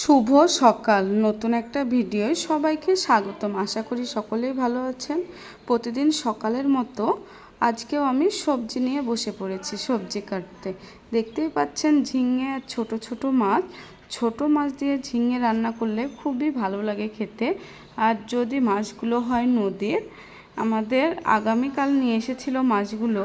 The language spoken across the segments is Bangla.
শুভ সকাল। নতুন একটা ভিডিওয় সবাইকে স্বাগতম। আশা করি সকলেই ভালো আছেন। প্রতিদিন সকালের মতো আজকেও আমি সবজি নিয়ে বসে পড়েছি, সবজি কাটতে। দেখতেই পাচ্ছেন ঝিঙে আর ছোট ছোট মাছ। ছোট মাছ দিয়ে ঝিঙে রান্না করলে খুবই ভালো লাগে খেতে। আর যদি মাছগুলো হয় নদীর, আমাদের আগামীকাল নিয়ে এসেছিল মাছগুলো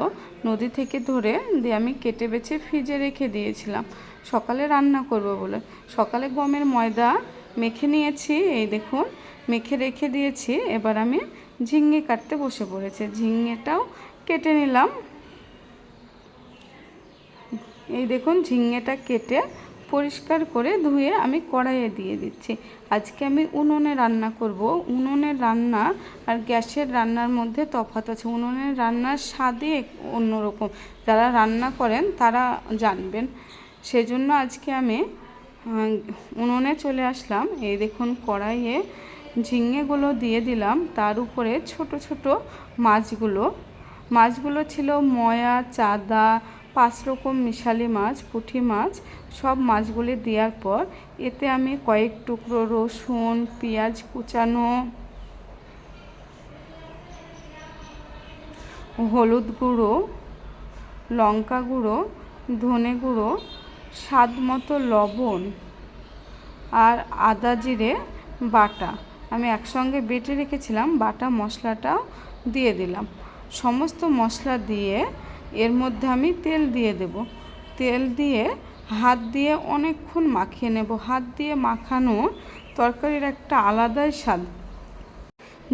নদী থেকে ধরে দিয়ে আমি কেটে বেছে ফ্রিজে রেখে দিয়েছিলাম। সকালে রান্না করব বলে। সকালে গমের ময়দা মেখে নিয়েছি, এই দেখুন, মেখে রেখে দিয়েছি। এবার আমি ঝিঙে কাটতে বসে পড়েছি। ঝিঙেটাও কেটে নিলাম। এই দেখুন, ঝিঙেটা কেটে পরিষ্কার করে ধুয়ে আমি কড়াইয়ে দিয়ে দিচ্ছি। আজকে আমি উনুনে রান্না করব। উনুনের রান্না আর গ্যাসের রান্নার মধ্যে তফাৎ আছে। উনুনের রান্নার স্বাদই অন্যরকম। যারা রান্না করেন তারা জানবেন। সেজন্য আজকে আমি উনুনে চলে আসলাম। এই দেখুন কড়াইয়ে ঝিঙেগুলো দিয়ে দিলাম। তার উপরে ছোট ছোট মাছগুলো। মাছগুলো ছিল ময়া, চাদা, পাঁচ রকম মিশালি মাছ, পুঁটি মাছ, সব মাছগুলি দেওয়ার পর এতে আমি কয়েক টুকরো রসুন, পেঁয়াজ কুচানো, হলুদ গুঁড়ো, লঙ্কা গুঁড়ো, ধনে গুঁড়ো স্বাদ মতো লবণ আর আদা জিরে বাটা। আমি একসঙ্গে বেটে রেখেছিলাম, বাটা মশলাটাও দিয়ে দিলাম। সমস্ত মশলা দিয়ে এর মধ্যে আমি তেল দিয়ে দেব। তেল দিয়ে হাত দিয়ে অনেকক্ষণ মাখিয়ে নেব। হাত দিয়ে মাখানো তরকারির একটা আলাদাই স্বাদ।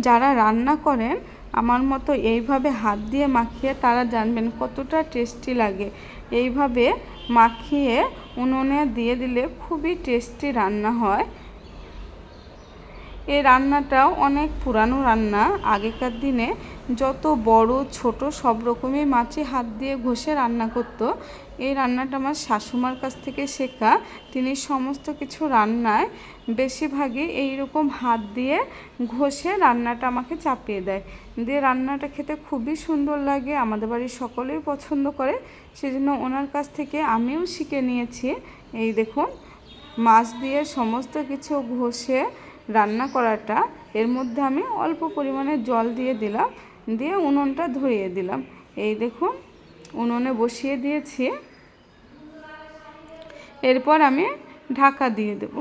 যারা রান্না করেন, আমার মতো এইভাবে হাত দিয়ে মাখিয়ে তারা জানবেন কতটা টেস্টি লাগে। এইভাবে মাখিয়ে উনুনে দিয়ে দিলে খুবই টেস্টি রান্না হয়। এই রান্নাটাও অনেক পুরানো রান্না। আগেকার দিনে যত বড়, ছোট সব রকমই মাছে হাত দিয়ে ঘষে রান্না করত। এই রান্নাটা আমার শাশুমার কাছ থেকে শেখা। তিনি সমস্ত কিছু রান্নায় বেশিরভাগই এই রকম হাত দিয়ে ঘষে রান্নাটা আমাকে চাপিয়ে দেয়। দিয়ে রান্নাটা খেতে খুবই সুন্দর লাগে, আমাদের বাড়ির সকলেই পছন্দ করে। সেজন্য ওনার কাছ থেকে আমিও শিখে নিয়েছি। এই দেখুন, মাছ দিয়ে সমস্ত কিছু ঘষে রান্না করাটা, এর মধ্যে আমি অল্প পরিমাণে জল দিয়ে দিলাম, দিয়ে উনুনটা ধরিয়ে দিলাম। এই দেখুন, উনুনে বসিয়ে দিয়েছি। এরপর আমি ঢাকা দিয়ে দেব।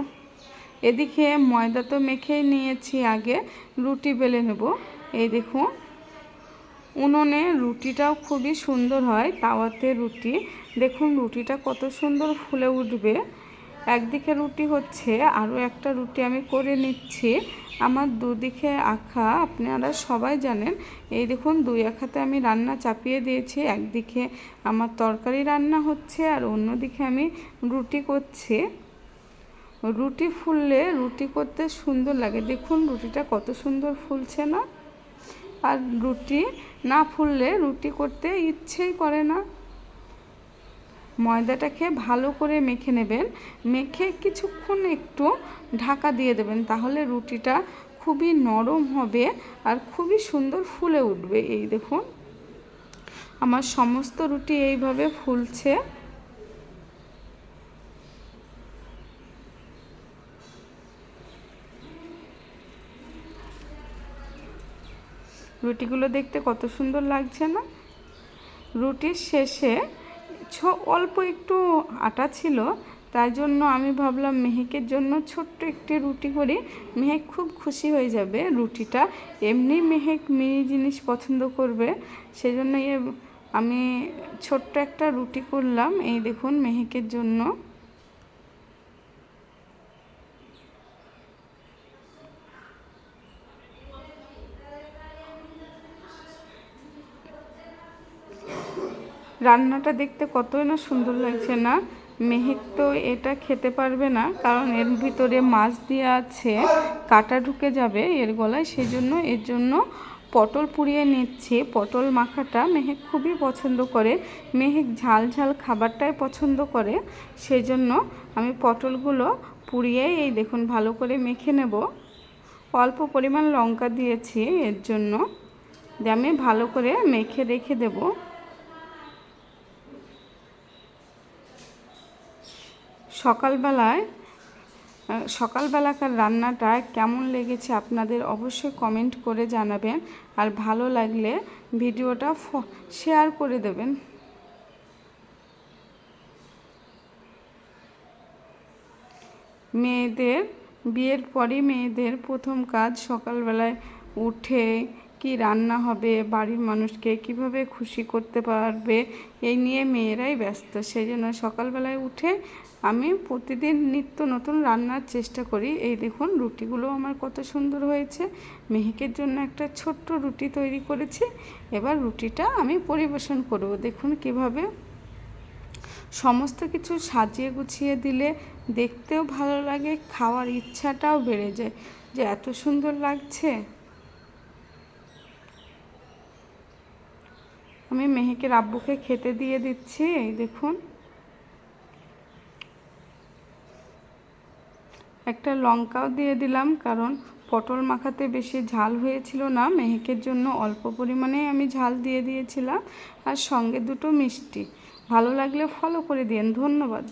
এদিকে ময়দা তো মেখেই নিয়েছি আগে, রুটি বেলে নেব। এই দেখুন, উনুনে রুটিটাও খুবই সুন্দর হয়, তাওয়াতে রুটি। দেখুন, রুটিটা কত সুন্দর ফুলে উঠবে। একদিকে রুটি হচ্ছে আরও একটা রুটি আমি করে নিচ্ছি। আমার দুদিকে আখা, আপনারা সবাই জানেন। এই দেখুন, দুই আখাতে আমি রান্না চাপিয়ে দিয়েছি। একদিকে আমার তরকারি রান্না হচ্ছে আর অন্যদিকে আমি রুটি করছি। রুটি ফুললে রুটি করতে সুন্দর লাগে। দেখুন, রুটিটা কত সুন্দর ফুলছে না? আর রুটি না ফুললে রুটি করতে ইচ্ছেই করে না। ময়দাটাকে ভালো করে মেখে নেবেন। মেখে কিছুক্ষণ একটু ঢাকা দিয়ে দেবেন, তাহলে রুটিটা খুবই নরম হবে আর খুবই সুন্দর ফুলে উঠবে। এই দেখুন, আমার সমস্ত রুটি এইভাবে ফুলছে। রুটিগুলো দেখতে কত সুন্দর লাগছে না? রুটির শেষে অল্প একটু আটা ছিল তাই জন্য আমি ভাবলাম মেহেকের জন্য ছোট্ট একটি রুটি করি। মেহেক খুব খুশি হয়ে যাবে রুটিটা। এমনি মেহেক মিনি জিনিস পছন্দ করবে সেজন্য আমি ছোট্ট একটা রুটি করলাম। এই দেখুন মেহেকের জন্য। রান্নাটা দেখতে কতই না সুন্দর লাগছে না। মেহেক তো এটা খেতে পারবে না, কারণ এর ভিতরে মাছ দিয়ে আছে, কাটা ঢুকে যাবে এর গলায়, সেজন্য এর জন্য পটল পুড়িয়ে নিচ্ছি। পটল মাখাটা মেহেক খুবই পছন্দ করে। মেহেক ঝাল ঝাল খাবারটাই পছন্দ করে সেই জন্য আমি পটলগুলো পুড়িয়ে এই দেখুন ভালো করে মেখে নেব। অল্প পরিমাণ লঙ্কা দিয়েছি এর জন্য। দিয়ে আমি ভালো করে মেখে রেখে দেবো। সকালবেলায় সকালবেলাকার রান্নাটা কেমন লেগেছে আপনাদের অবশ্যই কমেন্ট করে জানাবেন। আর ভালো লাগলে ভিডিওটা শেয়ার করে দেবেন। মেয়েদের, বিয়ের পরই মেয়েদের প্রথম কাজ সকালবেলায় উঠে কি রান্না হবে, বাড়ির মানুষকে কীভাবে খুশি করতে পারবে, এই নিয়ে মেয়েরাই ব্যস্ত। সেই জন্য সকালবেলায় উঠে আমি প্রতিদিন নিত্য নতুন রান্নার চেষ্টা করি। এই দেখুন, রুটিগুলো আমার কত সুন্দর হয়েছে। মেহেকের জন্য একটা ছোট্ট রুটি তৈরি করেছি। এবার রুটিটা আমি পরিবেশন করব। দেখুন কীভাবে সমস্ত কিছু সাজিয়ে গুছিয়ে দিলে দেখতেও ভালো লাগে, খাওয়ার ইচ্ছাটাও বেড়ে যায়। যে এত সুন্দর লাগছে। আমি মেহেকের আব্বুকে খেতে দিয়ে দিচ্ছি এই দেখুন। একটা লঙ্কাও দিয়ে দিলাম, কারণ পটল মাখাতে বেশি ঝাল হয়েছিল না, মেহেকের জন্য অল্প পরিমাণে আমি ঝাল দিয়ে দিয়েছিলাম। আর সঙ্গে দুটো মিষ্টি। ভালো লাগলে ফলো করে দিন ধন্যবাদ।